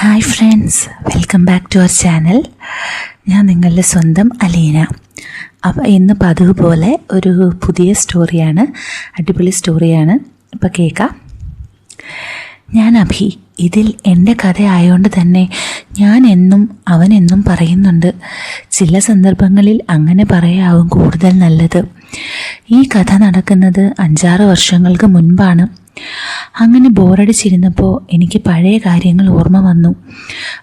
Hi friends welcome back to our channel ഞാൻ നിങ്ങളുടെ സ്വന്തം അലീന. അപ്പോൾ ഇന്ന് പതിവ് പോലെ ഒരു പുതിയ സ്റ്റോറിയാണ് അടിപൊളി സ്റ്റോറിയാണ് ഇപ്പോൾ കേൾക്കാം. ഞാൻ അഭി ഇതിൽ എന്റെ കഥ ആയതുകൊണ്ട് തന്നെ ഞാൻ എന്നും അവൻ എന്നും പറയുന്നുണ്ട്. ചില സന്ദർഭങ്ങളിൽ അങ്ങനെ പറയാവും കൂടുതൽ നല്ലത്. ഈ കഥ നടക്കുന്നത് അഞ്ചാറ് വർഷങ്ങൾക്ക് മുൻപാണ്. അങ്ങനെ ബോറടിച്ചിരുന്നപ്പോൾ എനിക്ക് പഴയ കാര്യങ്ങൾ ഓർമ്മ വന്നു.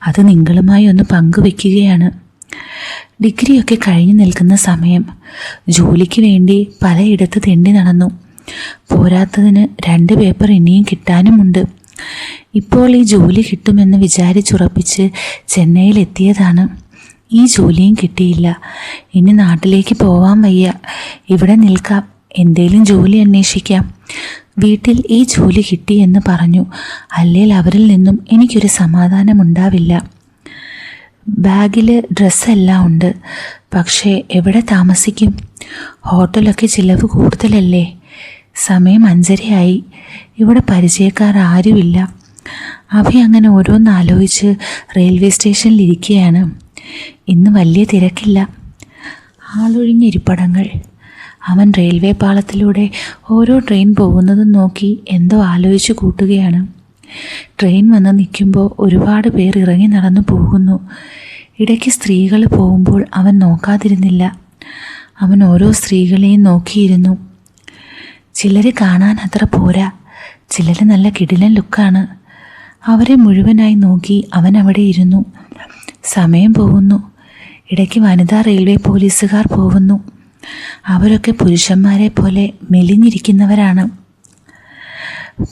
അത് നിങ്ങളുമായി ഒന്ന് പങ്കുവെക്കുകയാണ്. ഡിഗ്രിയൊക്കെ കഴിഞ്ഞു നിൽക്കുന്ന സമയം ജോലിക്ക് വേണ്ടി പലയിടത്ത് തെണ്ടി നടന്നു. പോരാത്തതിന് രണ്ട് പേപ്പർ ഇനിയും കിട്ടാനുമുണ്ട്. ഇപ്പോൾ ഈ ജോലി കിട്ടുമെന്ന് വിചാരിച്ചുറപ്പിച്ച് ചെന്നൈയിലെത്തിയതാണ്. ഈ ജോലിയും കിട്ടിയില്ല. ഇനി നാട്ടിലേക്ക് പോവാൻ വയ്യ. ഇവിടെ നിൽക്കാം. എന്തേലും ജോലി അന്വേഷിക്കാം. വീട്ടിൽ ഈ ജോലി കിട്ടിയെന്ന് പറഞ്ഞു. അല്ലെങ്കിൽ അവരിൽ നിന്നും എനിക്കൊരു സമാധാനമുണ്ടാവില്ല ബാഗിൽ ഡ്രസ്സെല്ലാം ഉണ്ട്. പക്ഷേ എവിടെ താമസിക്കും? ഹോട്ടലൊക്കെ ചിലവ് കൂടുതലല്ലേ? സമയം അഞ്ചരയായി. ഇവിടെ പരിചയക്കാർ ആരുമില്ല. അവ അങ്ങനെ ഓരോന്ന് ആലോചിച്ച് റെയിൽവേ സ്റ്റേഷനിൽ ഇരിക്കുകയാണ്. ഇന്ന് വലിയ തിരക്കില്ല. ആളൊഴിഞ്ഞിരിപ്പടങ്ങൾ അവൻ റെയിൽവേ പാളത്തിലൂടെ ഓരോ ട്രെയിൻ പോകുന്നതും നോക്കി എന്തോ ആലോചിച്ച് കൂട്ടുകയാണ്. ട്രെയിൻ വന്ന് നിൽക്കുമ്പോൾ ഒരുപാട് പേർ ഇറങ്ങി നടന്നു പോകുന്നു. ഇടയ്ക്ക് സ്ത്രീകൾ പോകുമ്പോൾ അവൻ നോക്കാതിരുന്നില്ല. അവൻ ഓരോ സ്ത്രീകളെയും നോക്കിയിരുന്നു. ചിലർ കാണാൻ അത്ര പോരാ. ചിലർ നല്ല കിടിലൻ ലുക്കാണ്. അവരെ മുഴുവനായി നോക്കി അവൻ അവിടെ ഇരുന്നു. സമയം പോകുന്നു. ഇടയ്ക്ക് വനിതാ റെയിൽവേ പോലീസുകാർ പോകുന്നു. അവരൊക്കെ പുരുഷന്മാരെ പോലെ മെലിഞ്ഞിരിക്കുന്നവരാണ്.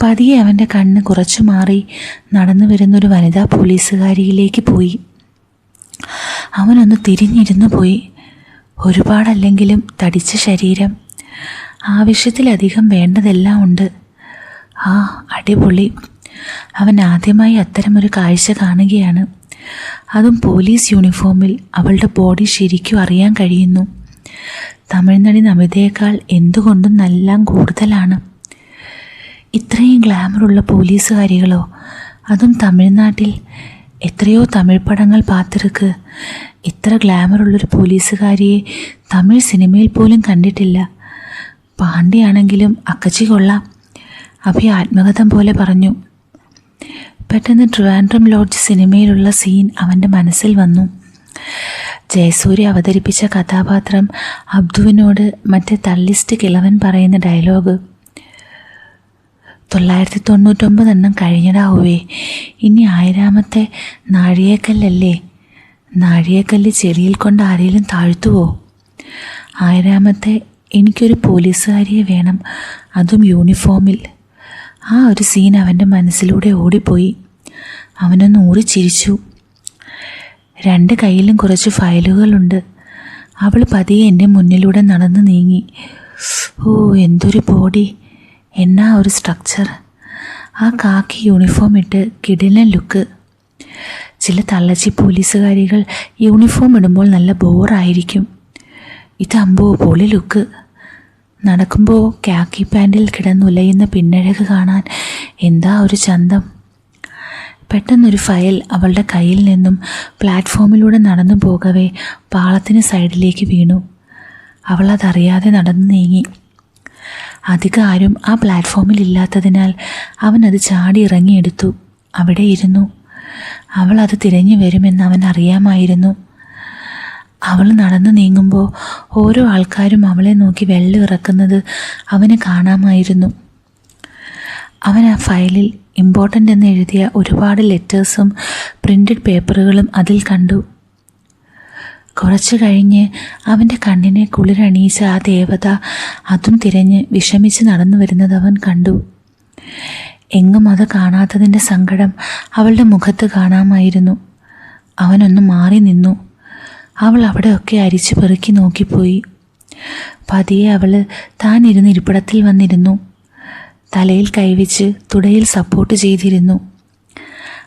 പതിയെ അവന്റെ കണ്ണ് കുറച്ചു മാറി നടന്നു വരുന്നൊരു വനിതാ പോലീസുകാരിയിലേക്ക് പോയി. അവനൊന്ന് തിരിഞ്ഞിരുന്നു പോയി. ഒരുപാടല്ലെങ്കിലും തടിച്ച ശരീരം ആവശ്യത്തിലധികം വേണ്ടതെല്ലാം ഉണ്ട്. ആ അടിപൊളി. അവൻ ആദ്യമായി അത്തരമൊരു കാഴ്ച കാണുകയാണ്. അതും പോലീസ് യൂണിഫോമിൽ അവളുടെ ബോഡി ശരിക്കും അറിയാൻ കഴിയുന്നു. തമിഴ്നടി നമിതയേക്കാൾ എന്തുകൊണ്ടും നല്ല കൂടുതലാണ്. ഇത്രയും ഗ്ലാമറുള്ള പോലീസുകാരികളോ അതും തമിഴ്നാട്ടിൽ എത്രയോ തമിഴ് പടങ്ങൾ പാത്തിർക്ക് ഇത്ര ഗ്ലാമറുള്ളൊരു പോലീസുകാരിയെ തമിഴ് സിനിമയിൽ പോലും കണ്ടിട്ടില്ല. പാണ്ഡിയാണെങ്കിലും അക്കച്ചി കൊള്ളാം. അഭി ആത്മകഥം പോലെ പറഞ്ഞു. പെട്ടെന്ന് ട്രിവാൻഡ്രം ലോഡ്ജ് സിനിമയിലുള്ള സീൻ അവന്റെ മനസ്സിൽ വന്നു. ജയസൂര്യ അവതരിപ്പിച്ച കഥാപാത്രം അബ്ദുവിനോട് മറ്റേ തള്ളിസ്റ്റ് കിളവൻ പറയുന്ന ഡയലോഗ്. തൊള്ളായിരത്തി തൊണ്ണൂറ്റൊമ്പത് എണ്ണം കഴിഞ്ഞിടാവേ ഇനി ആയിരാമത്തെ നാഴികക്കല്ലല്ലേ? നാഴികക്കല്ല് ചെളിയിൽ കൊണ്ട് ആരെങ്കിലും താഴ്ത്തുവോ? ആയിരാമത്തെ എനിക്കൊരു പോലീസുകാരിയെ വേണം. അതും യൂണിഫോമിൽ. ആ ഒരു സീൻ അവന്റെ മനസ്സിലൂടെ ഓടിപ്പോയി. അവനൊന്ന് ഊറിച്ചിരിച്ചു. രണ്ട് കയ്യിലും കുറച്ച് ഫയലുകളുണ്ട്. അവൾ പതിയെ എന്റെ മുന്നിലൂടെ നടന്നു നീങ്ങി. ഓ എന്തൊരു ബോഡി. എന്നാ ഒരു സ്ട്രക്ചർ. ആ കാക്കി യൂണിഫോം ഇട്ട് കിടിലൻ ലുക്ക്. ചില തള്ളച്ചി പോലീസുകാരികൾ യൂണിഫോം ഇടുമ്പോൾ നല്ല ബോറായിരിക്കും ഇതമ്പോ പൊളി ലുക്ക്. നടക്കുമ്പോൾ കാക്കി പാന്റിൽ കിടന്നുലയുന്ന പിന്നഴക് കാണാൻ എന്താ ഒരു ചന്തം. പെട്ടെന്നൊരു ഫയൽ അവളുടെ കയ്യിൽ നിന്നും പ്ലാറ്റ്ഫോമിലൂടെ നടന്നു പോകവേ പാളത്തിന് സൈഡിലേക്ക് വീണു. അവൾ അതറിയാതെ നടന്നു നീങ്ങി. അധികം ആരും ആ പ്ലാറ്റ്ഫോമിൽ ഇല്ലാത്തതിനാൽ അവൻ അത് ചാടി ഇറങ്ങിയെടുത്തു. അവിടെ ഇരുന്നു. അവൾ അത് തിരഞ്ഞു വരുമെന്ന് അവൻ അറിയാമായിരുന്നു. അവൾ നടന്നു നീങ്ങുമ്പോൾ ഓരോ ആൾക്കാരും അവളെ നോക്കി വെള്ളം ഇറക്കുന്നത് അവന് കാണാമായിരുന്നു. അവൻ ആ ഫയലിൽ ഇമ്പോർട്ടന്റ് എന്ന് എഴുതിയ ഒരുപാട് ലെറ്റേഴ്സും പ്രിന്റഡ് പേപ്പറുകളും അതിൽ കണ്ടു. കുറച്ചു കഴിഞ്ഞ് അവന്റെ കണ്ണിനെ കുളിരണിയിച്ച ആ ദേവത അതും തിരഞ്ഞ് വിഷമിച്ച് നടന്നു വരുന്നത് അവൻ കണ്ടു. എങ്ങും അത് കാണാത്തതിന്റെ സങ്കടം അവളുടെ മുഖത്ത് കാണാമായിരുന്നു. അവനൊന്ന് മാറി നിന്നു. അവൾ അവിടെയൊക്കെ അരിച്ചു പെറുക്കി നോക്കിപ്പോയി. പതിയെ അവൾ താൻ ഇരിപ്പിടത്തിൽ വന്നിരുന്നു. തലയിൽ കൈവച്ച് തുടയിൽ സപ്പോർട്ട് ചെയ്തിരുന്നു.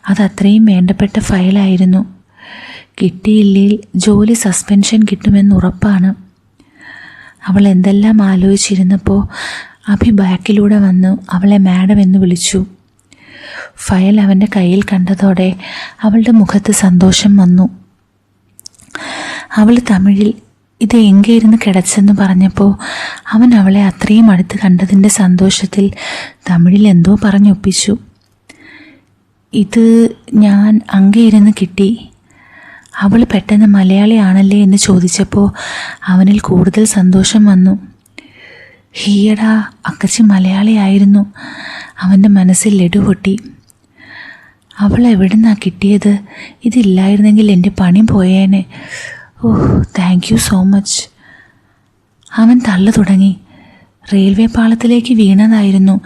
അതത്രയും വേണ്ടപ്പെട്ട ഫയലായിരുന്നു കിട്ടിയില്ലെങ്കിൽ ജോലി സസ്പെൻഷൻ കിട്ടുമെന്ന് ഉറപ്പാണ്. അവൾ എന്തെല്ലാം ആലോചിച്ചിരുന്നപ്പോൾ അഭി ബാക്കിലൂടെ വന്ന് അവളെ മാഡം എന്ന് വിളിച്ചു. ഫയൽ അവന്റെ കയ്യിൽ കണ്ടതോടെ അവളുടെ മുഖത്ത് സന്തോഷം വന്നു. അവൾ തമിഴിൽ ഇത് എങ്കെ ഇരുന്ന് കിടച്ചെന്ന് പറഞ്ഞപ്പോൾ അവൻ അവളെ അത്രയും അടുത്ത് കണ്ടതിന്റെ സന്തോഷത്തിൽ തമിഴിൽ എന്തോ പറഞ്ഞൊപ്പിച്ചു. ഇത് ഞാൻ അങ്ങേ ഇരുന്ന് കിട്ടി. അവൾ പെട്ടെന്ന് മലയാളിയാണല്ലേ എന്ന് ചോദിച്ചപ്പോൾ അവനിൽ കൂടുതൽ സന്തോഷം വന്നു. ഹീയടാ അക്കച്ചി മലയാളിയായിരുന്നു. അവന്റെ മനസ്സിൽ ലഡു പൊട്ടി. അവൾ എവിടുന്നാ കിട്ടിയത്? ഇതില്ലായിരുന്നെങ്കിൽ എന്റെ പണി പോയേനെ. Oh thank you so much അവൻ തള്ളു തുടങ്ങി. റെയിൽവേ പാളത്തിലേക്ക് വീണതായിരുന്നു.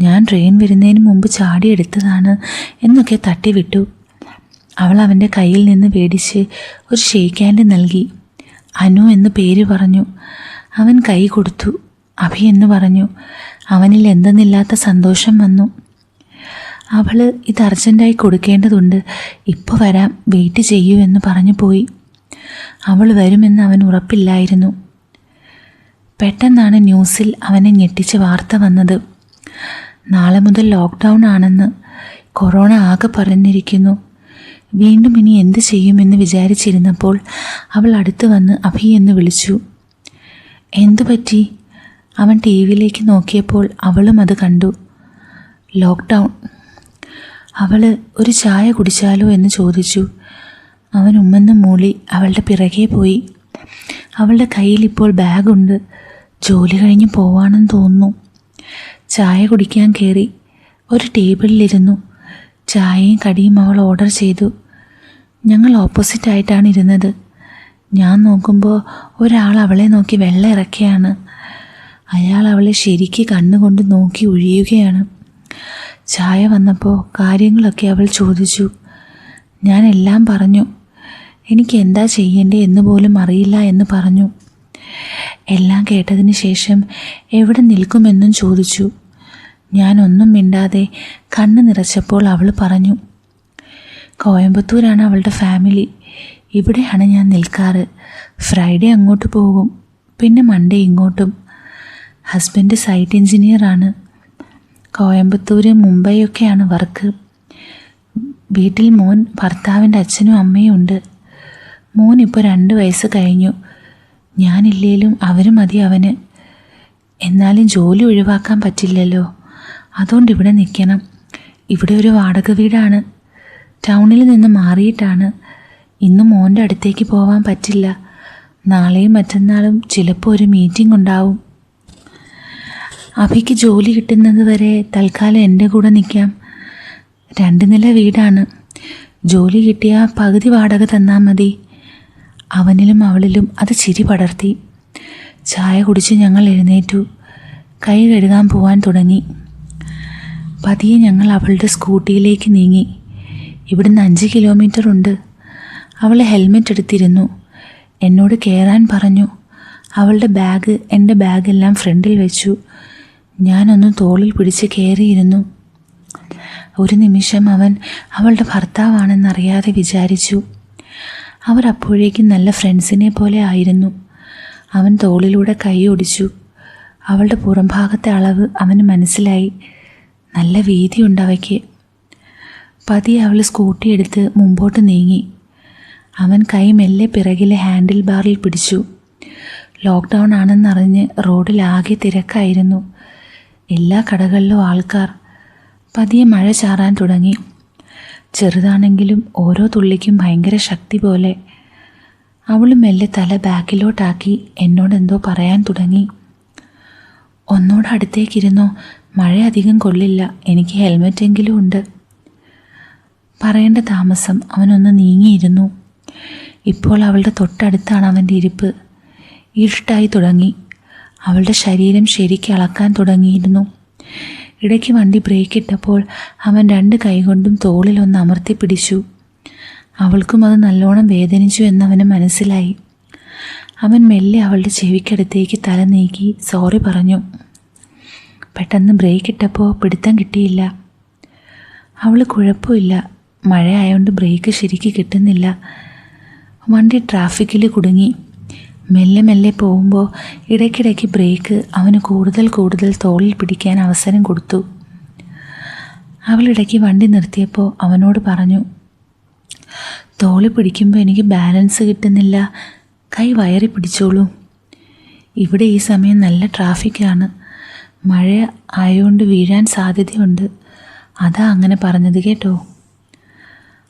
ഞാൻ ട്രെയിൻ വരുന്നതിന് മുമ്പ് ചാടിയെടുത്തതാണ് എന്നൊക്കെ തട്ടിവിട്ടു. അവൾ അവന്റെ കയ്യിൽ നിന്ന് പേടിച്ച് ഒരു ഷേക്ക് ഹാൻഡ് നൽകി. അനു എന്ന് പേര് പറഞ്ഞു. അവൻ കൈ കൊടുത്തു. അഭി എന്ന് പറഞ്ഞു. അവനിൽ എന്തെന്നില്ലാത്ത സന്തോഷം വന്നു. അവൾ ഇത് അർജന്റായി കൊടുക്കേണ്ടതുണ്ട്. ഇപ്പോൾ വരാം. വെയിറ്റ് ചെയ്യൂ എന്ന് പറഞ്ഞു പോയി. അവൾ വരുമെന്ന് അവൻ ഉറപ്പില്ലായിരുന്നു. പെട്ടെന്നാണ് ന്യൂസിൽ അവനെ ഞെട്ടിച്ച് വാർത്ത വന്നത്. നാളെ മുതൽ ലോക്ക്ഡൗൺ ആണെന്ന് കൊറോണ ആകെ പറഞ്ഞിരിക്കുന്നു. വീണ്ടും ഇനി എന്ത് ചെയ്യുമെന്ന് വിചാരിച്ചിരുന്നപ്പോൾ അവൾ അടുത്ത് വന്ന് അഭി എന്ന് വിളിച്ചു. എന്തു പറ്റി? അവൻ ടി വിയിലേക്ക് നോക്കിയപ്പോൾ അവളും അത് കണ്ടു. ലോക്ക്ഡൗൺ. അവൾ ഒരു ചായ കുടിച്ചാലോ? എന്ന് ചോദിച്ചു. അവൻ ഉമ്മെന്ന മൂളി അവളുടെ പിറകെ പോയി. അവളുടെ കയ്യിൽ ഇപ്പോൾ ബാഗുണ്ട്. ജോലി കഴിഞ്ഞ് പോവാണെന്ന് തോന്നുന്നു. ചായ കുടിക്കാൻ കയറി ഒരു ടേബിളിലിരുന്നു. ചായയും കടിയും അവൾ ഓർഡർ ചെയ്തു. ഞങ്ങൾ ഓപ്പോസിറ്റ് ആയിട്ടാണ് ഇരുന്നത്. ഞാൻ നോക്കുമ്പോൾ ഒരാൾ അവളെ നോക്കി വെള്ളം ഇറക്കുകയാണ്. അയാൾ അവളെ ശരിക്ക് കണ്ണുകൊണ്ട് നോക്കി ഒഴിയുകയാണ് ചായ വന്നപ്പോൾ കാര്യങ്ങളൊക്കെ അവൾ ചോദിച്ചു. ഞാൻ എല്ലാം പറഞ്ഞു. എനിക്ക് എന്താ ചെയ്യേണ്ടേ എന്ന് പോലും അറിയില്ല എന്ന് പറഞ്ഞു. എല്ലാം കേട്ടതിന് ശേഷം എവിടെ നിൽക്കുമെന്നും ചോദിച്ചു. ഞാനൊന്നും മിണ്ടാതെ കണ്ണ് നിറച്ചപ്പോൾ അവൾ പറഞ്ഞു കോയമ്പത്തൂരാണ് അവളുടെ ഫാമിലി. ഇവിടെയാണ് ഞാൻ നിൽക്കാറ്. ഫ്രൈഡേ അങ്ങോട്ട് പോകും പിന്നെ മൺഡേ ഇങ്ങോട്ടും. ഹസ്ബൻഡ് സൈറ്റ് എഞ്ചിനീയറാണ് കോയമ്പത്തൂർ മുംബൈയൊക്കെയാണ് വർക്ക്. വീട്ടിൽ മോൻ ഭർത്താവിന്റെ അച്ഛനും അമ്മയും ഉണ്ട്. മോൻ ഇപ്പോൾ രണ്ട് വയസ്സ് കഴിഞ്ഞു. ഞാനില്ലേലും അവർ മതി അവന്. എന്നാലും ജോലി ഒഴിവാക്കാൻ പറ്റില്ലല്ലോ. അതുകൊണ്ട് ഇവിടെ നിൽക്കണം ഇവിടെ ഒരു വാടക വീടാണ്. ടൗണിൽ നിന്ന് മാറിയിട്ടാണ്. ഇന്ന് മോന്റെ അടുത്തേക്ക് പോവാൻ പറ്റില്ല. നാളെയും മറ്റന്നാളും ചിലപ്പോൾ ഒരു മീറ്റിംഗ് ഉണ്ടാവും. അഭിക്ക് ജോലി കിട്ടുന്നത് വരെ തൽക്കാലം എന്റെ കൂടെ നിൽക്കാം രണ്ട് നില വീടാണ്. ജോലി കിട്ടിയാൽ പകുതി വാടക തന്നാൽ മതി. അവനിലും അവളിലും അത് ചിരി പടർത്തി. ചായ കുടിച്ച് ഞങ്ങൾ എഴുന്നേറ്റു. കൈ കഴുകാൻ പോവാൻ തുടങ്ങി. പതിയെ ഞങ്ങൾ അവളുടെ സ്കൂട്ടിയിലേക്ക് നീങ്ങി. ഇവിടുന്ന് അഞ്ച് കിലോമീറ്റർ ഉണ്ട്. അവൾ ഹെൽമെറ്റ് എടുത്തിരുന്നു. എന്നോട് കയറാൻ പറഞ്ഞു. അവളുടെ ബാഗ് എന്റെ ബാഗെല്ലാം ഫ്രണ്ടിൽ വെച്ചു. ഞാനൊന്ന് തോളിൽ പിടിച്ച് കയറിയിരുന്നു ഒരു നിമിഷം അവൻ അവളുടെ ഭർത്താവാണെന്നറിയാതെ വിചാരിച്ചു. അവർ അപ്പോഴേക്കും നല്ല ഫ്രണ്ട്സിനെ പോലെ ആയിരുന്നു. അവൻ തോളിലൂടെ കൈ ഒടിച്ചു. അവളുടെ പുറംഭാഗത്തെ അളവ് അവന് മനസ്സിലായി. നല്ല വീതിയുണ്ട് അവയ്ക്ക്. പതിയെ അവൾ സ്കൂട്ടി എടുത്ത് മുമ്പോട്ട് നീങ്ങി. അവൻ കൈ മെല്ലെ പിറകിലെ ഹാൻഡിൽ ബാറിൽ പിടിച്ചു. ലോക്ക്ഡൗൺ ആണെന്നറിഞ്ഞ് റോഡിലാകെ തിരക്കായിരുന്നു. എല്ലാ കടകളിലും ആൾക്കാർ. പതിയെ മഴ ചാറാൻ തുടങ്ങി. ചെറുതാണെങ്കിലും ഓരോ തുള്ളിക്കും ഭയങ്കര ശക്തി പോലെ. അവൾ മെല്ലെ തല ബാക്കിലോട്ടാക്കി എന്നോടെന്തോ പറയാൻ തുടങ്ങി. ഒന്നോട് അടുത്തേക്കിരുന്നോ. മഴ അധികം കൊള്ളില്ല. എനിക്ക് ഹെൽമെറ്റെങ്കിലും ഉണ്ട്. പറയേണ്ട താമസം അവനൊന്ന് നീങ്ങിയിരുന്നു. ഇപ്പോൾ അവളുടെ തൊട്ടടുത്താണ് അവന്റെ ഇരിപ്പ്. ഇരുട്ടായി തുടങ്ങി. അവളുടെ ശരീരം ശരിക്ക് അളക്കാൻ തുടങ്ങിയിരുന്നു. ഇടയ്ക്ക് വണ്ടി ബ്രേക്ക് ഇട്ടപ്പോൾ അവൻ രണ്ട് കൈകൊണ്ടും തോളിലൊന്ന് അമർത്തി പിടിച്ചു. അവൾക്കും അത് നല്ലോണം വേദനിച്ചു എന്നവന് മനസ്സിലായി. അവൻ മെല്ലെ അവളുടെ ചെവിക്കടുത്തേക്ക് തല നീക്കി സോറി പറഞ്ഞു. പെട്ടെന്ന് ബ്രേക്ക് ഇട്ടപ്പോൾ പിടുത്തം കിട്ടിയില്ല. അവൾ കുഴപ്പമില്ല. മഴ ആയതുകൊണ്ട് ബ്രേക്ക് ശരിക്ക് കിട്ടുന്നില്ല. വണ്ടി ട്രാഫിക്കിൽ കുടുങ്ങി. മെല്ലെ മെല്ലെ പോകുമ്പോൾ ഇടയ്ക്കിടയ്ക്ക് ബ്രേക്ക് അവന് കൂടുതൽ കൂടുതൽ തോളിൽ പിടിക്കാൻ അവസരം കൊടുത്തു. അവളിടയ്ക്ക് വണ്ടി നിർത്തിയപ്പോൾ അവനോട് പറഞ്ഞു തോളി പിടിക്കുമ്പോൾ എനിക്ക് ബാലൻസ് കിട്ടുന്നില്ല. കൈ വയറി പിടിച്ചോളൂ. ഇവിടെ ഈ സമയം നല്ല ട്രാഫിക്കാണ്. മഴ ആയതുകൊണ്ട് വീഴാൻ സാധ്യതയുണ്ട്. അതാ അങ്ങനെ പറഞ്ഞത് കേട്ടോ.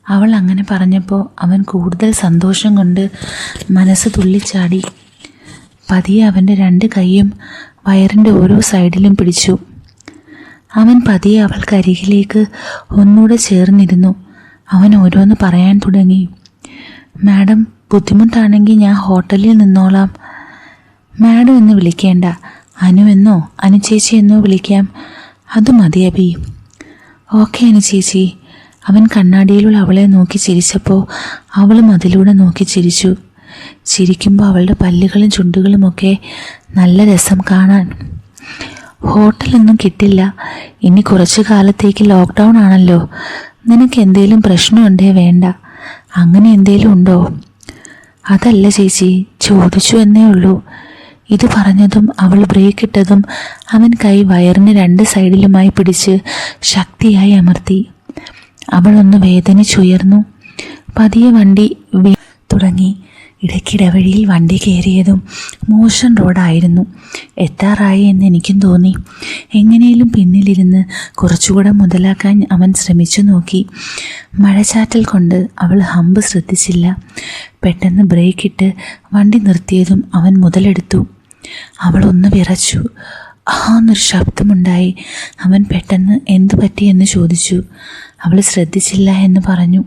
അവൾ അങ്ങനെ പറഞ്ഞപ്പോൾ അവൻ കൂടുതൽ സന്തോഷം കൊണ്ട് മനസ്സ് തുള്ളിച്ചാടി. പതിയെ അവന്റെ രണ്ട് കൈയും വയറിന്റെ ഓരോ സൈഡിലും പിടിച്ചു. അവൻ പതിയെ അവൾക്കരികിലേക്ക് ഒന്നുകൂടെ ചേർന്നിരുന്നു. അവൻ ഓരോന്ന് പറയാൻ തുടങ്ങി. മാഡം ബുദ്ധിമുട്ടാണെങ്കിൽ ഞാൻ ഹോട്ടലിൽ നിന്നോളാം. മാഡം എന്ന് വിളിക്കേണ്ട. അനു എന്നോ അനു ചേച്ചി എന്നോ വിളിക്കാം. അത് മതി അബി ഓക്കെ അനു ചേച്ചി. അവൻ കണ്ണാടിയിലുള്ള അവളെ നോക്കി ചിരിച്ചപ്പോൾ അവളും അതിലൂടെ നോക്കി ചിരിച്ചു. ചിരിക്കുമ്പോൾ അവളുടെ പല്ലുകളും ചുണ്ടുകളുമൊക്കെ നല്ല രസം കാണാൻ ഹോട്ടലൊന്നും കിട്ടില്ല. ഇനി കുറച്ചു കാലത്തേക്ക് ലോക്ക്ഡൗൺ ആണല്ലോ. നിനക്ക് എന്തേലും പ്രശ്നമുണ്ടേ വേണ്ട. അങ്ങനെ എന്തേലും ഉണ്ടോ? അതല്ല ചേച്ചി ചോദിച്ചു എന്നേ ഉള്ളൂ. ഇത് പറഞ്ഞതും അവൾ ബ്രേക്ക് ഇട്ടതും അവൻ കൈ വയറിന് രണ്ട് സൈഡിലുമായി പിടിച്ച് ശക്തിയായി അമർത്തി. അവൾ ഒന്ന് വേദനിച്ചുയർന്നു. പതിയെ വണ്ടി തുടങ്ങി. ഇടയ്ക്കിടവഴിയിൽ വണ്ടി കയറിയതും മോശം റോഡായിരുന്നു. എത്താറായി എന്ന് എനിക്കും തോന്നി. എങ്ങനെയും പിന്നിലിരുന്ന് കുറച്ചുകൂടെ മുതലാക്കാൻ അവൻ ശ്രമിച്ചു നോക്കി. മഴച്ചാറ്റൽ കൊണ്ട് അവൾ ഹമ്പ് ശ്രദ്ധിച്ചില്ല. പെട്ടെന്ന് ബ്രേക്ക് ഇട്ട് വണ്ടി നിർത്തിയതും അവൻ മുതലെടുത്തു. അവൾ ഒന്ന് വിറച്ചു എന്നൊരു ശബ്ദമുണ്ടായി. അവൻ പെട്ടെന്ന് എന്തു പറ്റിയെന്ന് ചോദിച്ചു. അവൾ ശ്രദ്ധിച്ചില്ല എന്ന് പറഞ്ഞു.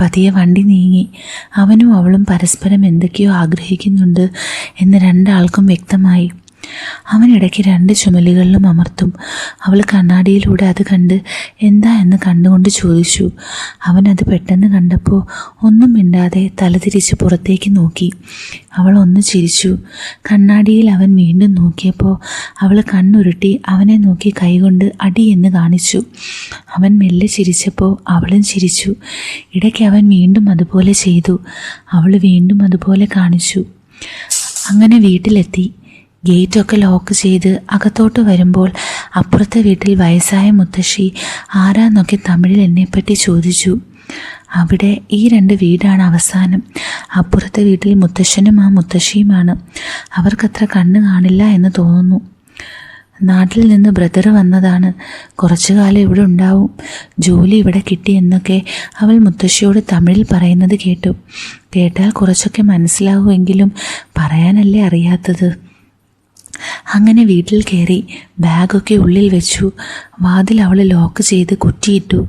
പതിയെ വണ്ടി നീങ്ങി. അവനും അവളും പരസ്പരം എന്തൊക്കെയോ ആഗ്രഹിക്കുന്നുണ്ട് എന്ന് രണ്ടാൾക്കും വ്യക്തമായി. അവൻ ഇടയ്ക്ക് രണ്ട് ചുമലുകളിലും അമർത്തും. അവൾ കണ്ണാടിയിലൂടെ അത് കണ്ട് എന്താ എന്ന് കണ്ടുകൊണ്ട് ചോദിച്ചു. അവൻ അത് പെട്ടെന്ന് കണ്ടപ്പോൾ ഒന്നും മിണ്ടാതെ തലതിരിച്ച് പുറത്തേക്ക് നോക്കി. അവൾ ഒന്ന് ചിരിച്ചു. കണ്ണാടിയിൽ അവൻ വീണ്ടും നോക്കിയപ്പോൾ അവൾ കണ്ണുരുട്ടി അവനെ നോക്കി കൈകൊണ്ട് അടി എന്ന് കാണിച്ചു. അവൻ മെല്ലെ ചിരിച്ചപ്പോൾ അവളും ചിരിച്ചു. ഇടയ്ക്ക് അവൻ വീണ്ടും അതുപോലെ ചെയ്തു. അവൾ വീണ്ടും അതുപോലെ കാണിച്ചു. അങ്ങനെ വീട്ടിലെത്തി. ഗേറ്റൊക്കെ ലോക്ക് ചെയ്ത് അകത്തോട്ട് വരുമ്പോൾ അപ്പുറത്തെ വീട്ടിൽ വയസ്സായ മുത്തശ്ശി ആരാന്നൊക്കെ തമിഴിൽ എന്നെപ്പറ്റി ചോദിച്ചു. അവിടെ ഈ രണ്ട് വീടാണ് അവസാനം. അപ്പുറത്തെ വീട്ടിൽ മുത്തശ്ശനും ആ മുത്തശ്ശിയുമാണ്. അവർക്കത്ര കണ്ണ് കാണില്ല എന്ന് തോന്നുന്നു. നാട്ടിൽ നിന്ന് ബ്രദർ വന്നതാണ്. കുറച്ചു കാലം ഇവിടെ ഉണ്ടാവും. ജോലി ഇവിടെ കിട്ടി എന്നൊക്കെ അവൾ മുത്തശ്ശിയോട് തമിഴിൽ പറയുന്നത് കേട്ടു. കേട്ടാൽ കുറച്ചൊക്കെ മനസ്സിലാവുമെങ്കിലും പറയാനല്ലേ അറിയാത്തത്. അങ്ങനെ വീട്ടിൽ കയറി ബാഗൊക്കെ ഉള്ളിൽ വെച്ചു. വാതിൽ അവൾ ലോക്ക് ചെയ്ത് കുറ്റിയിട്ടു.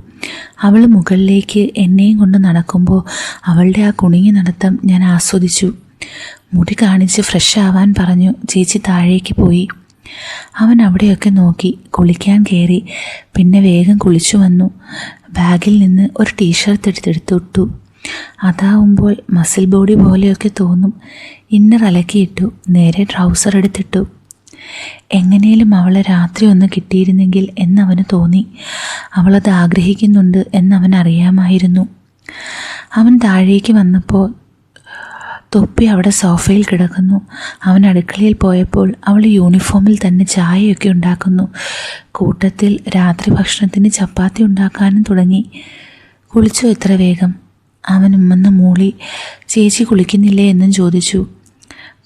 അവൾ മുകളിലേക്ക് എന്നെയും കൊണ്ട് നടക്കുമ്പോൾ അവളുടെ ആ കുണുങ്ങി നടത്തം ഞാൻ ആസ്വദിച്ചു. മുടി കാണിച്ച് ഫ്രഷ് ആവാൻ പറഞ്ഞു ചേച്ചി താഴേക്ക് പോയി. അവൻ അവിടെയൊക്കെ നോക്കി കുളിക്കാൻ കയറി പിന്നെ വേഗം കുളിച്ചു വന്നു. ബാഗിൽ നിന്ന് ഒരു ടീഷർട്ട് എടുത്തെടുത്തിട്ടു അതാവുമ്പോൾ മസിൽ ബോഡി പോലെയൊക്കെ തോന്നും. ഇന്നർ അലക്കിയിട്ടു നേരെ ട്രൗസർ എടുത്തിട്ടു. എങ്ങനെയും അവളെ രാത്രി ഒന്ന് കിട്ടിയിരുന്നെങ്കിൽ എന്നവന് തോന്നി. അവളത് ആഗ്രഹിക്കുന്നുണ്ട് എന്നവൻ അറിയാമായിരുന്നു അവൻ താഴേക്ക് വന്നപ്പോൾ തൊപ്പി അവിടെ സോഫയിൽ കിടക്കുന്നു. അവൻ അടുക്കളയിൽ പോയപ്പോൾ അവൾ യൂണിഫോമിൽ തന്നെ ചായയൊക്കെ ഉണ്ടാക്കുന്നു. കൂട്ടത്തിൽ രാത്രി ഭക്ഷണത്തിന് ചപ്പാത്തി ഉണ്ടാക്കാനും തുടങ്ങി. കുളിച്ചു എത്ര വേഗം? അവൻ മൂളി ചേച്ചി കുളിക്കുന്നില്ലേ? എന്നും ചോദിച്ചു.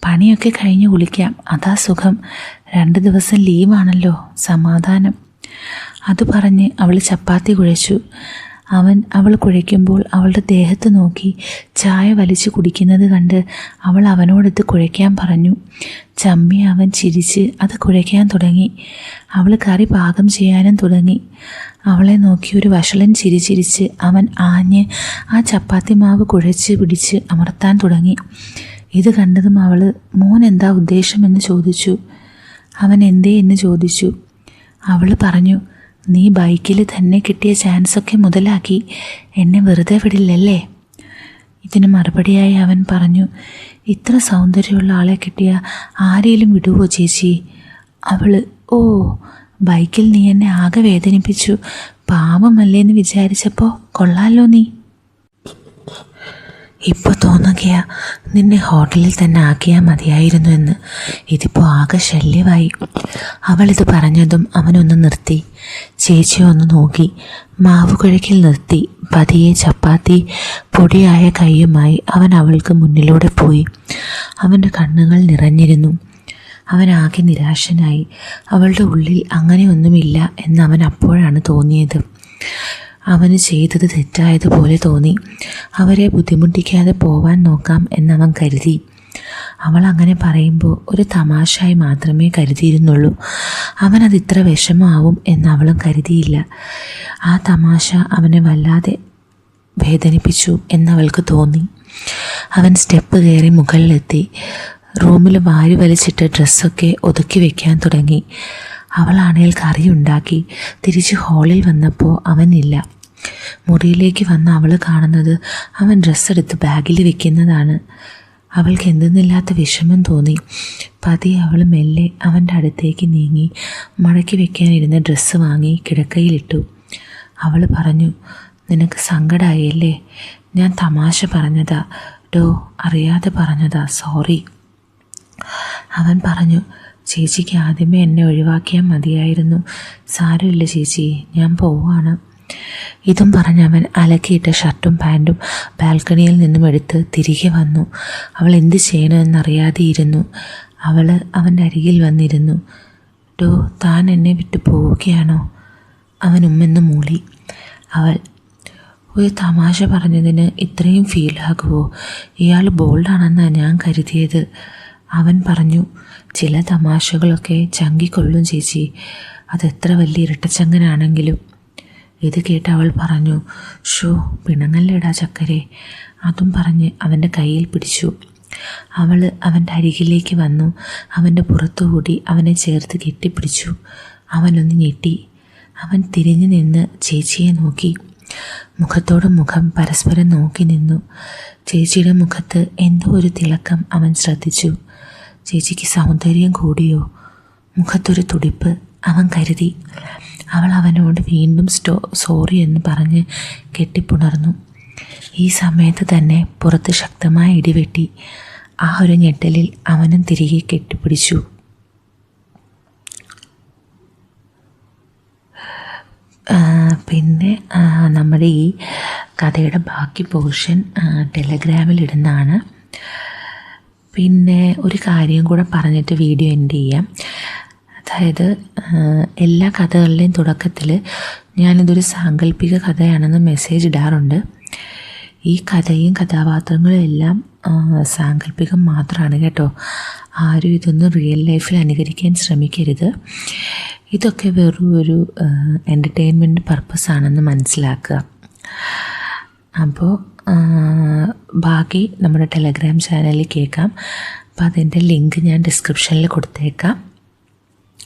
പണിയൊക്കെ കഴിഞ്ഞ് കുളിക്കാം. അതാ സുഖം. രണ്ട് ദിവസം ലീവാണല്ലോ. സമാധാനം. അത് പറഞ്ഞ് അവൾ ചപ്പാത്തി കുഴച്ചു. അവൻ അവൾ കുഴയ്ക്കുമ്പോൾ അവളുടെ ദേഹത്ത് നോക്കി ചായ വലിച്ചു കുടിക്കുന്നത് കണ്ട് അവൾ അവനോടൊത്ത് കുഴയ്ക്കാൻ പറഞ്ഞു. ചമ്മി അവൻ ചിരിച്ച് അത് കുഴയ്ക്കാൻ തുടങ്ങി. അവൾ കറി പാകം ചെയ്യാനും തുടങ്ങി. അവളെ നോക്കി ഒരു വഷളൻ ചിരിച്ചിരിച്ച് അവൻ ആഞ്ഞ് ആ ചപ്പാത്തി മാവ് കുഴച്ച് പിടിച്ച് അമർത്താൻ തുടങ്ങി. ഇത് കണ്ടതും അവൾ മോൻ എന്താ ഉദ്ദേശമെന്ന് ചോദിച്ചു. അവൻ എന്തേ? എന്ന് ചോദിച്ചു. അവൾ പറഞ്ഞു നീ ബൈക്കിൽ തന്നെ കിട്ടിയ ചാൻസൊക്കെ മുതലാക്കി. എന്നെ വെറുതെ വിടില്ലല്ലേ? ഇതിന് മറുപടിയായി അവൻ പറഞ്ഞു ഇത്ര സൗന്ദര്യമുള്ള ആളെ കിട്ടിയ ആരെയും വിടുവോ ചേച്ചി? അവൾ ഓ ബൈക്കിൽ നീ എന്നെ ആകെ വേദനിപ്പിച്ചു. പാവമല്ലേ എന്ന് വിചാരിച്ചപ്പോൾ കൊള്ളാലോ നീ. ഇപ്പോൾ തോന്നുകയാ നിന്നെ ഹോട്ടലിൽ തന്നെ ആക്കിയാൽ മതിയായിരുന്നു എന്ന്. ഇതിപ്പോൾ ആകെ ശല്യമായി. അവളിത് പറഞ്ഞതും അവനൊന്ന് നിർത്തി. ചേച്ചി ഒന്ന് നോക്കി. മാവ് കുഴക്കിൽ നിർത്തി. പതിയെ ചപ്പാത്തി പൊടിയായ കൈയുമായി അവൻ അവൾക്ക് മുന്നിലൂടെ പോയി. അവന്റെ കണ്ണുകൾ നിറഞ്ഞിരുന്നു. അവൻ ആകെ നിരാശനായി. അവളുടെ ഉള്ളിൽ അങ്ങനെയൊന്നുമില്ല എന്ന് അവൻ അപ്പോഴാണ് തോന്നിയത്. അവന് ചെയ്തത് തെറ്റായതുപോലെ തോന്നി. അവരെ ബുദ്ധിമുട്ടിക്കാതെ പോവാൻ നോക്കാം എന്നവൻ കരുതി. അവൾ അങ്ങനെ പറയുമ്പോൾ ഒരു തമാശയായി മാത്രമേ കരുതിയിരുന്നുള്ളൂ. അത് ഇത്ര വിഷമമാവും എന്ന് അവളും കരുതിയില്ല. ആ തമാശ അവനെ വല്ലാതെ വേദനിപ്പിച്ചു എന്നവൾക്ക് തോന്നി. അവൻ സ്റ്റെപ്പ് കയറി മുകളിലെത്തി. റൂമിൽ വാരി വലിച്ചിട്ട് ഡ്രസ്സൊക്കെ ഒതുക്കി വെക്കാൻ തുടങ്ങി. അവളാണേൽ കറി ഉണ്ടാക്കി. തിരിച്ച് ഹാളിൽ വന്നപ്പോൾ അവനില്ല മുറിയിലേക്ക് വന്ന അവൾ കാണുന്നത് അവൻ ഡ്രസ്സെടുത്ത് ബാഗിൽ വെക്കുന്നതാണ്. അവൾക്ക് എന്തെന്നില്ലാത്ത വിഷമം തോന്നി. പതി അവൾ മെല്ലെ അവന്റെ അടുത്തേക്ക് നീങ്ങി മടക്കി വെക്കാനിരുന്ന ഡ്രസ്സ് വാങ്ങി കിടക്കയിലിട്ടു. അവൾ പറഞ്ഞു നിനക്ക് സങ്കടമായല്ലേ ഞാൻ തമാശ പറഞ്ഞതാ. ഡോ അറിയാതെ പറഞ്ഞതാ. സോറി. അവൻ പറഞ്ഞു ചേച്ചിക്ക് ആദ്യമേ എന്നെ ഒഴിവാക്കിയാൽ മതിയായിരുന്നു. സാരമില്ല ചേച്ചി ഞാൻ പോവാണ്. ഇതും പറഞ്ഞവൻ അലക്കിയിട്ട ഷർട്ടും പാന്റും ബാൽക്കണിയിൽ നിന്നും എടുത്ത് തിരികെ വന്നു. അവൾ എന്ത് ചെയ്യണമെന്നറിയാതെ ഇരുന്നു അവൾ അവന്റെ അരികിൽ വന്നിരുന്നു. ഡോ താൻ എന്നെ വിട്ടു പോവുകയാണോ? അവൻ ഉമ്മെന്ന് മൂളി. അവൾ ഒരു തമാശ പറഞ്ഞതിന് ഇത്രയും ഫീലാകുമോ ഇയാൾ ബോൾഡാണെന്നാണ് ഞാൻ കരുതിയത്. അവൻ പറഞ്ഞു ചില തമാശകളൊക്കെ ചങ്കിക്കൊള്ളും ചേച്ചി. അതെത്ര വലിയ ഇരട്ടച്ചങ്ങനാണെങ്കിലും. ഇത് കേട്ട് അവൾ പറഞ്ഞു ഷോ പിണങ്ങല്ലേടാ ചക്കരെ. അതും പറഞ്ഞ് അവന്റെ കയ്യിൽ പിടിച്ചു. അവൾ അവന്റെ അരികിലേക്ക് വന്നു. അവന്റെ പുറത്തുകൂടി അവനെ ചേർത്ത് കെട്ടിപ്പിടിച്ചു. അവനൊന്ന് ഞെട്ടി. അവൻ തിരിഞ്ഞു നിന്ന് ചേച്ചിയെ നോക്കി. മുഖത്തോട് മുഖം പരസ്പരം നോക്കി നിന്നു. ചേച്ചിയുടെ മുഖത്ത് എന്തോ ഒരു തിളക്കം അവൻ ശ്രദ്ധിച്ചു. ചേച്ചിക്ക് സൗന്ദര്യം കൂടിയോ? മുഖത്തൊരു തുടിപ്പ് അവൻ കരുതി. അവൾ അവനോട് വീണ്ടും സ്റ്റോ സോറി എന്ന് പറഞ്ഞ് കെട്ടിപ്പുണർന്നു. ഈ സമയത്ത് തന്നെ പുറത്ത് ശക്തമായ ഇടിവെട്ടി ആ ഒരു ഞെട്ടലിൽ അവനും തിരികെ കെട്ടിപ്പിടിച്ചു. പിന്നെ നമ്മുടെ ഈ കഥയുടെ ബാക്കി പോർഷൻ ടെലഗ്രാമിൽ ഇടുന്നതാണ്. പിന്നെ ഒരു കാര്യം കൂടെ പറഞ്ഞിട്ട് വീഡിയോ എൻഡ് ചെയ്യാം. അതായത് എല്ലാ കഥകളുടെയും തുടക്കത്തിൽ ഞാനിതൊരു സാങ്കല്പിക കഥയാണെന്ന് മെസ്സേജ് ഇടാറുണ്ട്. ഈ കഥയും കഥാപാത്രങ്ങളും എല്ലാം സാങ്കല്പികം മാത്രമാണ് കേട്ടോ. ആരും ഇതൊന്നും റിയൽ ലൈഫിൽ അനുകരിക്കാൻ ശ്രമിക്കരുത്. ഇതൊക്കെ വെറും ഒരു എന്റർടൈൻമെന്റ് പർപ്പസ് ആണെന്ന് മനസ്സിലാക്കുക. അപ്പോൾ ബാക്കി നമ്മുടെ ടെലഗ്രാം ചാനലിൽ കേൾക്കാം. അപ്പോൾ അതിന്റെ ലിങ്ക് ഞാൻ ഡിസ്ക്രിപ്ഷനിൽ കൊടുത്തേക്കാം.